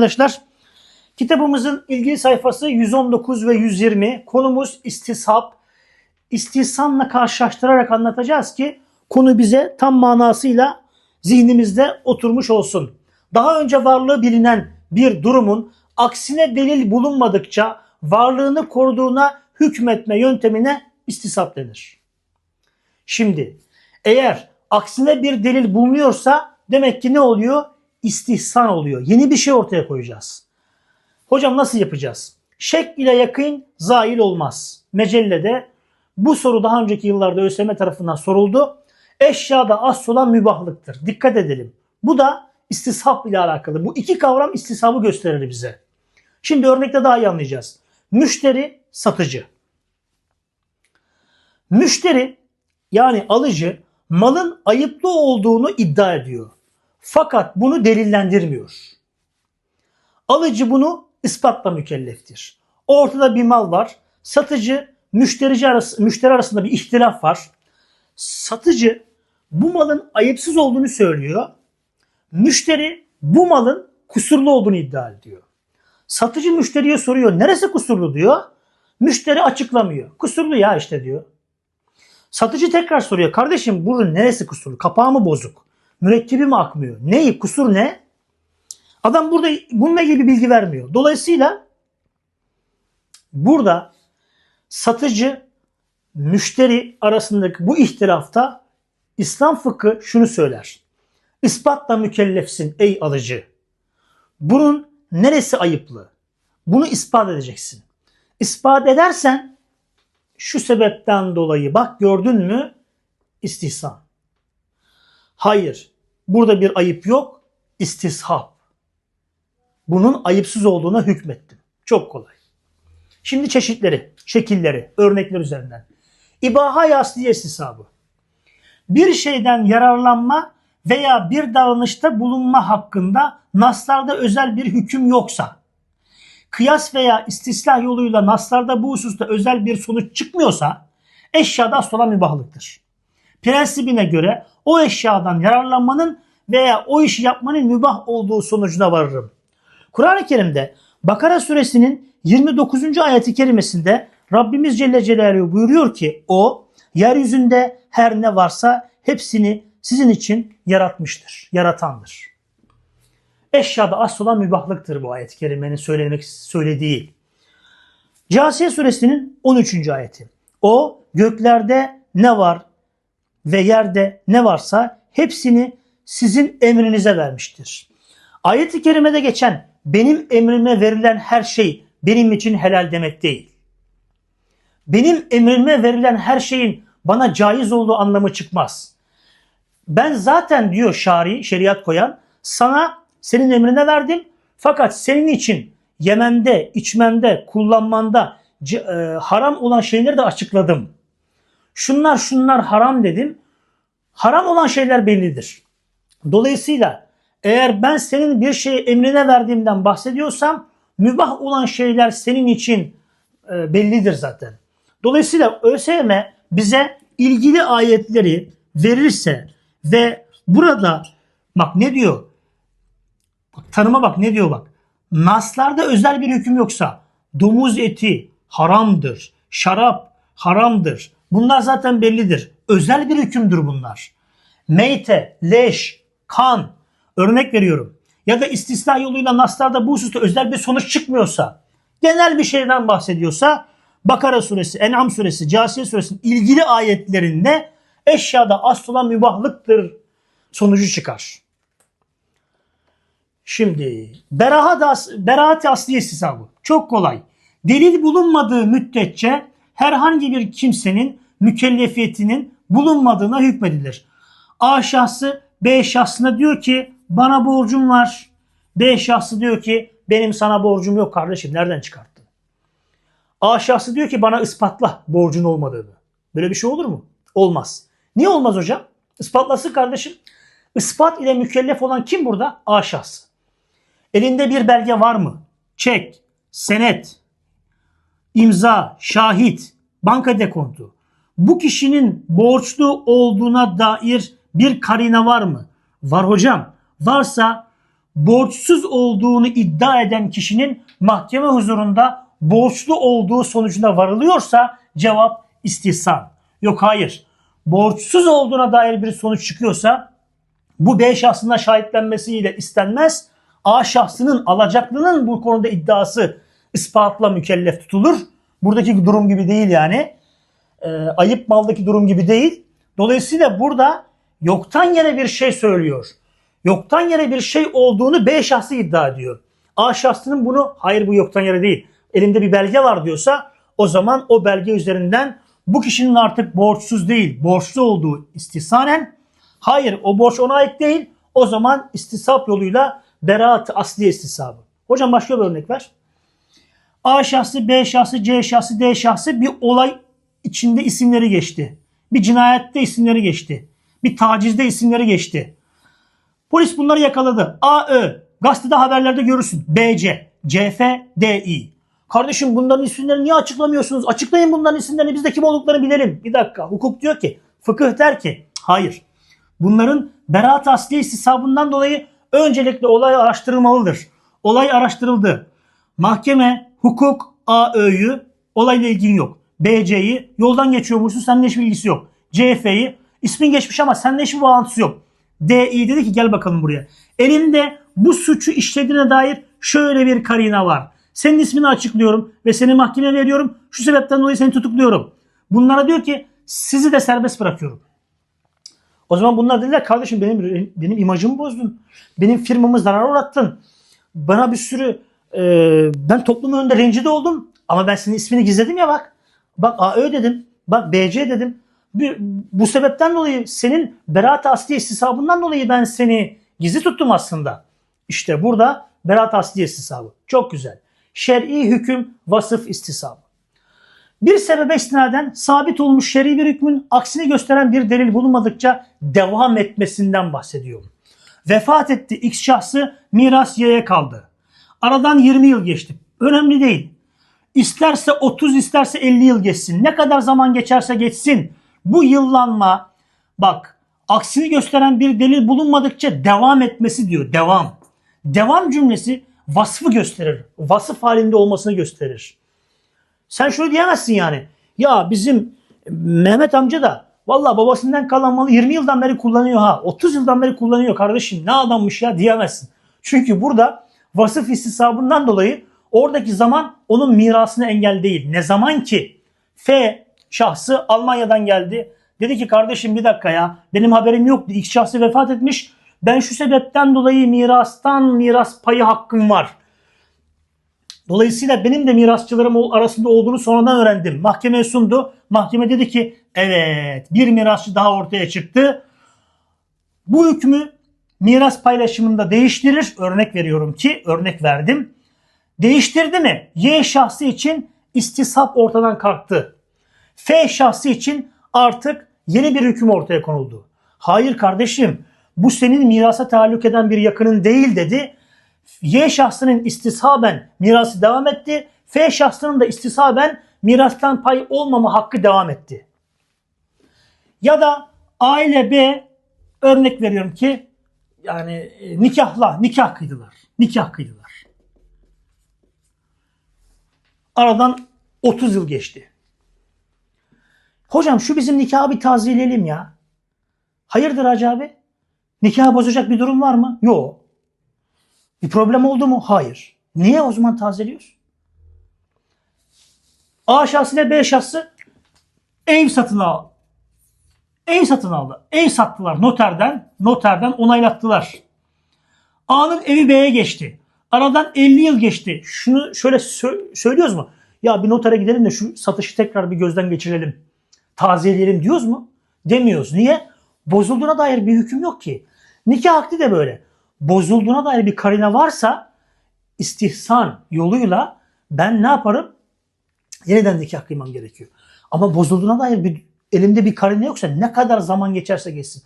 Arkadaşlar kitabımızın ilgili sayfası 119 ve 120. Konumuz istishap. İstihsanla karşılaştırarak anlatacağız ki konu bize tam manasıyla zihnimizde oturmuş olsun. Daha önce varlığı bilinen bir durumun aksine delil bulunmadıkça varlığını koruduğuna hükmetme yöntemine istishap denir. Şimdi eğer aksine bir delil bulunuyorsa demek ki ne oluyor? İstihsan oluyor. Yeni bir şey ortaya koyacağız. Hocam nasıl yapacağız? Şek ile yakın zail olmaz. Mecellede bu soru daha önceki yıllarda ÖSYM tarafından soruldu. Eşyada asıl olan mübahlıktır. Dikkat edelim. Bu da istishap ile alakalı. Bu iki kavram istishabı gösterir bize. Şimdi örnekte daha iyi anlayacağız. Müşteri, satıcı. Müşteri yani alıcı malın ayıplı olduğunu iddia ediyor. Fakat bunu delillendirmiyor. Alıcı bunu ispatla mükelleftir. Ortada bir mal var. Satıcı müşterici arası, müşteri arasında bir ihtilaf var. Satıcı bu malın ayıpsız olduğunu söylüyor. Müşteri bu malın kusurlu olduğunu iddia ediyor. Satıcı müşteriye soruyor neresi kusurlu diyor. Müşteri açıklamıyor. Kusurlu ya işte diyor. Satıcı tekrar soruyor. Kardeşim bunun neresi kusurlu? Kapağı mı bozuk? Mürekkebi mi akmıyor? Neyi? Kusur ne? Adam burada bununla ilgili bilgi vermiyor. Dolayısıyla burada satıcı müşteri arasındaki bu ihtilafta İslam fıkı şunu söyler. İspatla mükellefsin ey alıcı. Bunun neresi ayıplı? Bunu ispat edeceksin. İspat edersen şu sebepten dolayı bak gördün mü istihsan. Hayır. Burada bir ayıp yok. İstishap. Bunun ayıpsız olduğuna hükmettim. Çok kolay. Şimdi çeşitleri, şekilleri, örnekler üzerinden. İbaha yasliye istisabı. Bir şeyden yararlanma veya bir davranışta bulunma hakkında naslarda özel bir hüküm yoksa, kıyas veya istislah yoluyla naslarda bu hususta özel bir sonuç çıkmıyorsa, eşyada asıl olan mübahlıktır. Prensibine göre o eşyadan yararlanmanın veya o işi yapmanın mübah olduğu sonucuna varırım. Kur'an-ı Kerim'de Bakara suresinin 29. ayeti kerimesinde Rabbimiz Celle Celaluhu buyuruyor ki o yeryüzünde her ne varsa hepsini sizin için yaratmıştır, yaratandır. Eşyada asıl olan mübahlıktır bu ayet-i kerimenin söylemek söylediği. Câsiye suresinin 13. ayeti. O göklerde ne var ve yerde ne varsa hepsini sizin emrinize vermiştir. Ayet-i kerimede geçen benim emrime verilen her şey benim için helal demek değil. Benim emrime verilen her şeyin bana caiz olduğu anlamı çıkmaz. Ben zaten diyor şari, şeriat koyan, sana senin emrine verdim. Fakat senin için yemende, içmende, kullanmanda e, haram olan şeyleri de açıkladım. Şunlar şunlar haram dedim. Haram olan şeyler bellidir. Dolayısıyla eğer ben senin bir şeyi emrine verdiğimden bahsediyorsam mübah olan şeyler senin için e, bellidir zaten. Dolayısıyla ÖSYM bize ilgili ayetleri verirse ve burada bak ne diyor? Bak, tanıma bak ne diyor bak. Naslarda özel bir hüküm yoksa domuz eti haramdır, şarap haramdır. Bunlar zaten bellidir. Özel bir hükümdür bunlar. Meyte, leş, kan örnek veriyorum. Ya da istisna yoluyla naslarda bu hususta özel bir sonuç çıkmıyorsa, genel bir şeyden bahsediyorsa Bakara suresi, En'am suresi, Casiye suresinin ilgili ayetlerinde eşyada asıl olan mübahlıktır sonucu çıkar. Şimdi berahat, as, beraat asli istisabı çok kolay. Delil bulunmadığı müddetçe herhangi bir kimsenin mükellefiyetinin bulunmadığına hükmedilir. A şahsı B şahsına diyor ki bana borcum var. B şahsı diyor ki benim sana borcum yok kardeşim nereden çıkarttın? A şahsı diyor ki bana ispatla borcun olmadığını. Böyle bir şey olur mu? Olmaz. Niye olmaz hocam? Ispatlasın kardeşim. Ispat ile mükellef olan kim burada? A şahsı. Elinde bir belge var mı? Çek, senet, imza, şahit, banka dekontu. Bu kişinin borçlu olduğuna dair bir karine var mı? Var hocam. Varsa borçsuz olduğunu iddia eden kişinin mahkeme huzurunda borçlu olduğu sonucuna varılıyorsa cevap istihsan. Yok hayır. Borçsuz olduğuna dair bir sonuç çıkıyorsa bu B şahsına şahitlenmesiyle istenmez. A şahsının alacaklının bu konuda iddiası ispatla mükellef tutulur. Buradaki durum gibi değil yani. Ee, ayıp maldaki durum gibi değil. Dolayısıyla burada yoktan yere bir şey söylüyor. Yoktan yere bir şey olduğunu B şahsı iddia ediyor. A şahsının bunu hayır bu yoktan yere değil. Elimde bir belge var diyorsa o zaman o belge üzerinden bu kişinin artık borçsuz değil, borçlu olduğu istihsanen hayır o borç ona ait değil. O zaman istisap yoluyla beraat asli istisabı. Hocam başka bir örnek ver. A şahsı, B şahsı, C şahsı, D şahsı bir olay içinde isimleri geçti. Bir cinayette isimleri geçti. Bir tacizde isimleri geçti. Polis bunları yakaladı. A, Ö. Gazetede haberlerde görürsün. B, C. C, F, D, I. Kardeşim bunların isimlerini niye açıklamıyorsunuz? Açıklayın bunların isimlerini biz de kim olduklarını bilelim. Bir dakika. Hukuk diyor ki, fıkıh der ki, hayır. Bunların beraat asli istisabından dolayı öncelikle olay araştırılmalıdır. Olay araştırıldı. Mahkeme, hukuk, A, Ö'yü olayla ilgin yok. B, C'yi yoldan geçiyormuşsun seninle hiçbir ilgisi yok. C, F'yi ismin geçmiş ama seninle hiçbir bağlantısı yok. D, I dedi ki gel bakalım buraya. Elinde bu suçu işlediğine dair şöyle bir karina var. Senin ismini açıklıyorum ve seni mahkemeye veriyorum. Şu sebepten dolayı seni tutukluyorum. Bunlara diyor ki sizi de serbest bırakıyorum. O zaman bunlar dediler kardeşim benim benim imajımı bozdun. Benim firmamı zarar uğrattın. Bana bir sürü e, ben toplumun önünde rencide oldum. Ama ben senin ismini gizledim ya bak. Bak AÖ dedim. Bak BC dedim. Bu, bu sebepten dolayı senin beraat asli istisabından dolayı ben seni gizli tuttum aslında. İşte burada beraat asli istisabı. Çok güzel. Şer'i hüküm vasıf istisabı. Bir sebebe istinaden sabit olmuş şer'i bir hükmün aksini gösteren bir delil bulunmadıkça devam etmesinden bahsediyorum. Vefat etti X şahsı miras Y'ye kaldı. Aradan 20 yıl geçti. Önemli değil. İsterse 30 isterse 50 yıl geçsin. Ne kadar zaman geçerse geçsin. Bu yıllanma bak aksini gösteren bir delil bulunmadıkça devam etmesi diyor. Devam. Devam cümlesi vasfı gösterir. Vasıf halinde olmasını gösterir. Sen şöyle diyemezsin yani. Ya bizim Mehmet amca da valla babasından kalan malı 20 yıldan beri kullanıyor ha. 30 yıldan beri kullanıyor kardeşim. Ne adammış ya diyemezsin. Çünkü burada vasıf istisabından dolayı oradaki zaman onun mirasına engel değil. Ne zaman ki F şahsı Almanya'dan geldi. Dedi ki kardeşim bir dakika ya benim haberim yoktu. X şahsı vefat etmiş. Ben şu sebepten dolayı mirastan miras payı hakkım var. Dolayısıyla benim de mirasçılarım arasında olduğunu sonradan öğrendim. Mahkemeye sundu. Mahkeme dedi ki evet bir mirasçı daha ortaya çıktı. Bu hükmü miras paylaşımında değiştirir. Örnek veriyorum ki örnek verdim. Değiştirdi mi? Y şahsı için istisap ortadan kalktı. F şahsı için artık yeni bir hüküm ortaya konuldu. Hayır kardeşim bu senin mirasa taalluk eden bir yakının değil dedi. Y şahsının istisaben mirası devam etti. F şahsının da istisaben mirastan pay olmama hakkı devam etti. Ya da A ile B örnek veriyorum ki yani e, nikahla nikah kıydılar. Nikah kıydılar. Aradan 30 yıl geçti. Hocam şu bizim nikahı bir tazeleyelim ya. Hayırdır Hacı abi? Nikahı bozacak bir durum var mı? Yok. Bir problem oldu mu? Hayır. Niye o zaman tazeliyoruz? A şahsı ile B şahsı ev satın al. Ev satın aldı. Ev sattılar noterden. Noterden onaylattılar. A'nın evi B'ye geçti. Aradan 50 yıl geçti. Şunu şöyle sö- söylüyoruz mu? Ya bir notere gidelim de şu satışı tekrar bir gözden geçirelim. Tazeleyelim diyoruz mu? Demiyoruz. Niye? Bozulduğuna dair bir hüküm yok ki. Nikah akdi de böyle. Bozulduğuna dair bir karine varsa istihsan yoluyla ben ne yaparım? Yeniden nikah kıymam gerekiyor. Ama bozulduğuna dair bir elimde bir karine yoksa ne kadar zaman geçerse geçsin.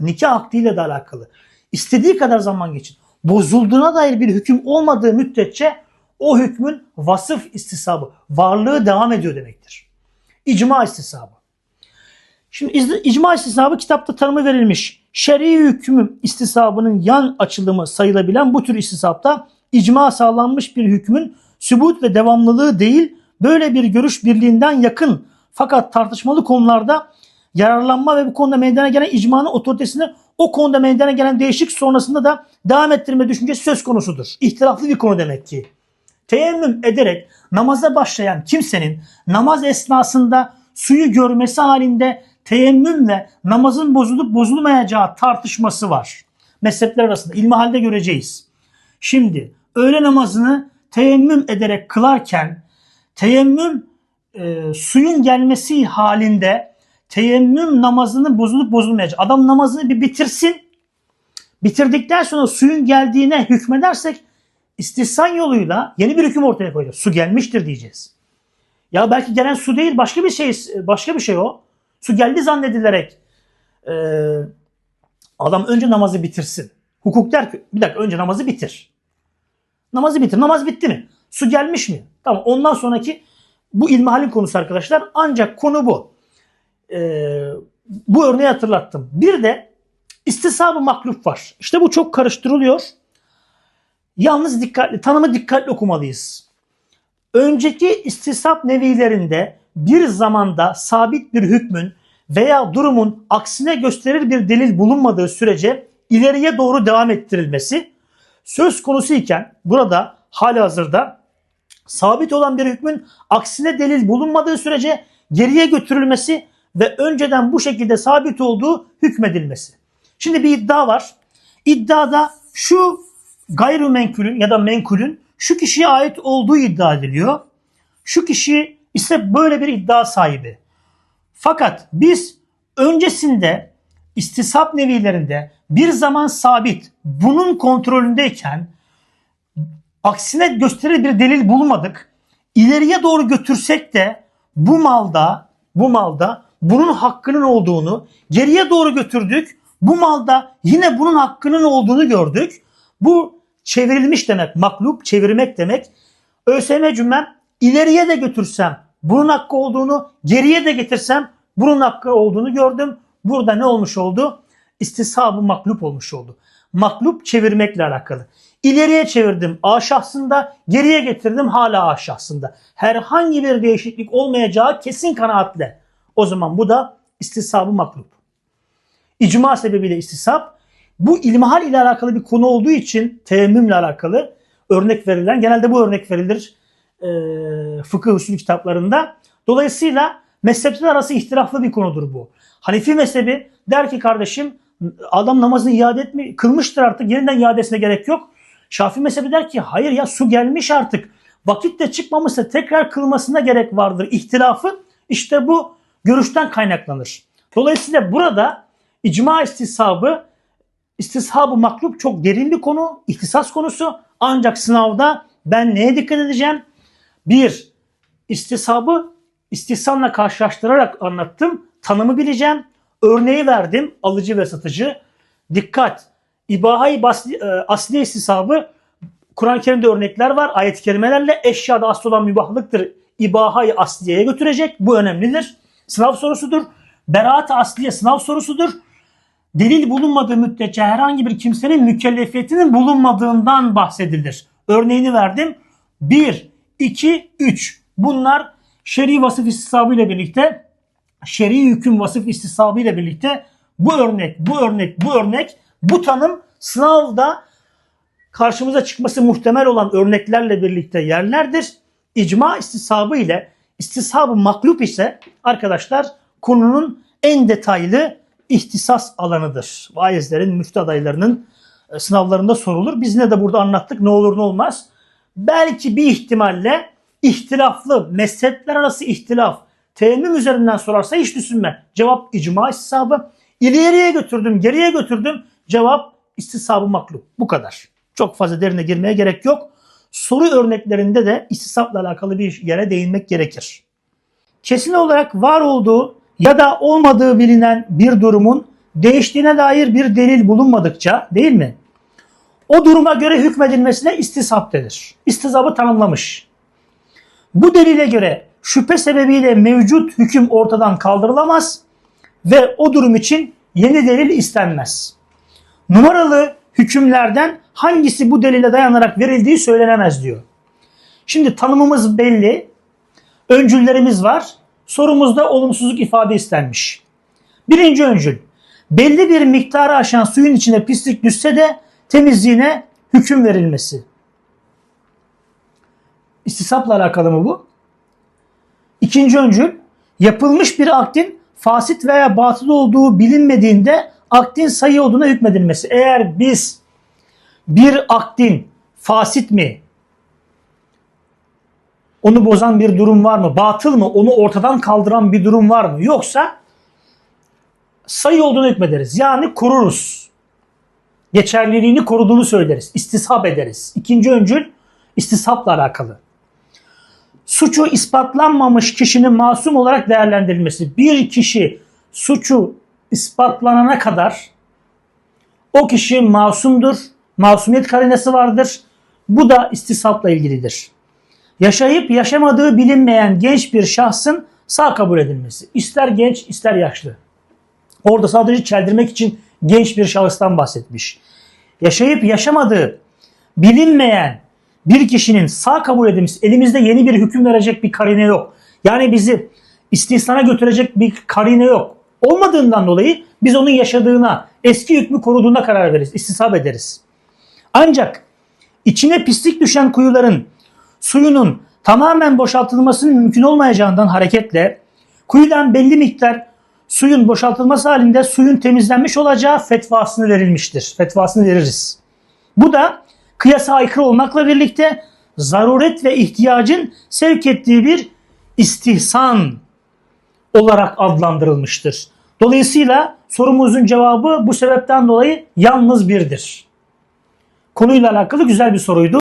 Nikah akdiyle de alakalı. İstediği kadar zaman geçin. Bozulduğuna dair bir hüküm olmadığı müddetçe o hükmün vasıf istisabı, varlığı devam ediyor demektir. İcma istisabı. Şimdi icma istisnabı kitapta tanımı verilmiş. Şer'i hükmün istisabının yan açılımı sayılabilen bu tür istisapta icma sağlanmış bir hükmün sübut ve devamlılığı değil, böyle bir görüş birliğinden yakın fakat tartışmalı konularda yararlanma ve bu konuda meydana gelen icmanın otoritesini o konuda meydana gelen değişik sonrasında da devam ettirme düşüncesi söz konusudur. İhtilaflı bir konu demek ki. Teyemmüm ederek namaza başlayan kimsenin namaz esnasında suyu görmesi halinde teyemmüm ve namazın bozulup bozulmayacağı tartışması var. Mezhepler arasında ilmihalde göreceğiz. Şimdi öğle namazını teyemmüm ederek kılarken teyemmüm e, suyun gelmesi halinde teyemmüm namazının bozulup bozulmayacak. Adam namazını bir bitirsin. Bitirdikten sonra suyun geldiğine hükmedersek istihsan yoluyla yeni bir hüküm ortaya koyacağız. Su gelmiştir diyeceğiz. Ya belki gelen su değil başka bir şey başka bir şey o. Su geldi zannedilerek e, adam önce namazı bitirsin. Hukuk der ki bir dakika önce namazı bitir. Namazı bitir. Namaz bitti mi? Su gelmiş mi? Tamam ondan sonraki bu ilmihalin konusu arkadaşlar. Ancak konu bu. Ee, bu örneği hatırlattım. Bir de istisabı makluf var. İşte bu çok karıştırılıyor. Yalnız dikkatli, tanımı dikkatli okumalıyız. Önceki istisap nevilerinde bir zamanda sabit bir hükmün veya durumun aksine gösterir bir delil bulunmadığı sürece ileriye doğru devam ettirilmesi söz konusu iken burada hali hazırda sabit olan bir hükmün aksine delil bulunmadığı sürece geriye götürülmesi ve önceden bu şekilde sabit olduğu hükmedilmesi. Şimdi bir iddia var. İddiada şu gayrimenkulün ya da menkulün şu kişiye ait olduğu iddia ediliyor. Şu kişi ise böyle bir iddia sahibi. Fakat biz öncesinde istisap nevilerinde bir zaman sabit bunun kontrolündeyken aksine gösterir bir delil bulmadık. İleriye doğru götürsek de bu malda bu malda bunun hakkının olduğunu geriye doğru götürdük. Bu malda yine bunun hakkının olduğunu gördük. Bu çevrilmiş demek. Maklub çevirmek demek. ÖSYM cümlem ileriye de götürsem bunun hakkı olduğunu geriye de getirsem bunun hakkı olduğunu gördüm. Burada ne olmuş oldu? İstisabı maklub olmuş oldu. Maklub çevirmekle alakalı. İleriye çevirdim A şahsında, geriye getirdim hala A şahsında. Herhangi bir değişiklik olmayacağı kesin kanaatle. O zaman bu da istisabı maklub. İcma sebebiyle istisap. Bu ilmihal ile alakalı bir konu olduğu için teyemmümle alakalı örnek verilen, genelde bu örnek verilir e, fıkıh usulü kitaplarında. Dolayısıyla mezhepler arası ihtilaflı bir konudur bu. Hanefi mezhebi der ki kardeşim adam namazını iade etmi kılmıştır artık yeniden iadesine gerek yok. Şafii mezhebi der ki hayır ya su gelmiş artık. Vakit de çıkmamışsa tekrar kılmasına gerek vardır. İhtilafı işte bu görüşten kaynaklanır. Dolayısıyla burada icma istisabı, istishabı maklub çok derin bir konu, ihtisas konusu. Ancak sınavda ben neye dikkat edeceğim? Bir, istisabı istihsanla karşılaştırarak anlattım. Tanımı bileceğim. Örneği verdim. Alıcı ve satıcı. Dikkat! Basli- e, asli istisabı Kur'an-ı Kerim'de örnekler var. Ayet-i kerimelerle eşyada asıl olan mübahlıktır. İbaha-i asliyeye götürecek. Bu önemlidir. Sınav sorusudur. Beraat-ı asliye sınav sorusudur. Delil bulunmadığı müddetçe herhangi bir kimsenin mükellefiyetinin bulunmadığından bahsedilir. Örneğini verdim. 1, 2, 3. Bunlar şer'i vasıf istisabı ile birlikte şer'i hüküm vasıf istisabı ile birlikte bu örnek, bu örnek, bu örnek, bu tanım sınavda karşımıza çıkması muhtemel olan örneklerle birlikte yerlerdir. İcma istisabı ile istisabı maklub ise arkadaşlar konunun en detaylı ihtisas alanıdır. Vaizlerin, müftü adaylarının e, sınavlarında sorulur. Biz ne de burada anlattık ne olur ne olmaz. Belki bir ihtimalle ihtilaflı, mezhepler arası ihtilaf, teyemmüm üzerinden sorarsa hiç düşünme. Cevap icma istisabı. İleriye götürdüm, geriye götürdüm. Cevap istisabı maklub. Bu kadar. Çok fazla derine girmeye gerek yok. Soru örneklerinde de istisapla alakalı bir yere değinmek gerekir. Kesin olarak var olduğu ya da olmadığı bilinen bir durumun değiştiğine dair bir delil bulunmadıkça değil mi? O duruma göre hükmedilmesine istisap denir. İstisabı tanımlamış. Bu delile göre şüphe sebebiyle mevcut hüküm ortadan kaldırılamaz. ve o durum için yeni delil istenmez. Numaralı hükümlerden hangisi bu delile dayanarak verildiği söylenemez diyor. Şimdi tanımımız belli. Öncüllerimiz var. Sorumuzda olumsuzluk ifade istenmiş. Birinci öncül. Belli bir miktarı aşan suyun içine pislik düşse de temizliğine hüküm verilmesi. İstisapla alakalı mı bu? İkinci öncül. Yapılmış bir aktin fasit veya batıl olduğu bilinmediğinde aktin sayı olduğuna hükmedilmesi. Eğer biz bir aktin fasit mi, onu bozan bir durum var mı? Batıl mı? Onu ortadan kaldıran bir durum var mı? Yoksa sayı olduğunu hükmederiz. Yani koruruz. Geçerliliğini koruduğunu söyleriz. İstishap ederiz. İkinci öncül istishapla alakalı. Suçu ispatlanmamış kişinin masum olarak değerlendirilmesi. Bir kişi suçu ispatlanana kadar o kişi masumdur. Masumiyet karinesi vardır. Bu da istishapla ilgilidir yaşayıp yaşamadığı bilinmeyen genç bir şahsın sağ kabul edilmesi. İster genç ister yaşlı. Orada sadece çeldirmek için genç bir şahıstan bahsetmiş. Yaşayıp yaşamadığı bilinmeyen bir kişinin sağ kabul edilmesi elimizde yeni bir hüküm verecek bir karine yok. Yani bizi istihsana götürecek bir karine yok. Olmadığından dolayı biz onun yaşadığına, eski hükmü koruduğuna karar veririz, istisap ederiz. Ancak içine pislik düşen kuyuların suyunun tamamen boşaltılmasının mümkün olmayacağından hareketle kuyudan belli miktar suyun boşaltılması halinde suyun temizlenmiş olacağı fetvasını verilmiştir. Fetvasını veririz. Bu da kıyasa aykırı olmakla birlikte zaruret ve ihtiyacın sevk ettiği bir istihsan olarak adlandırılmıştır. Dolayısıyla sorumuzun cevabı bu sebepten dolayı yalnız birdir. Konuyla alakalı güzel bir soruydu.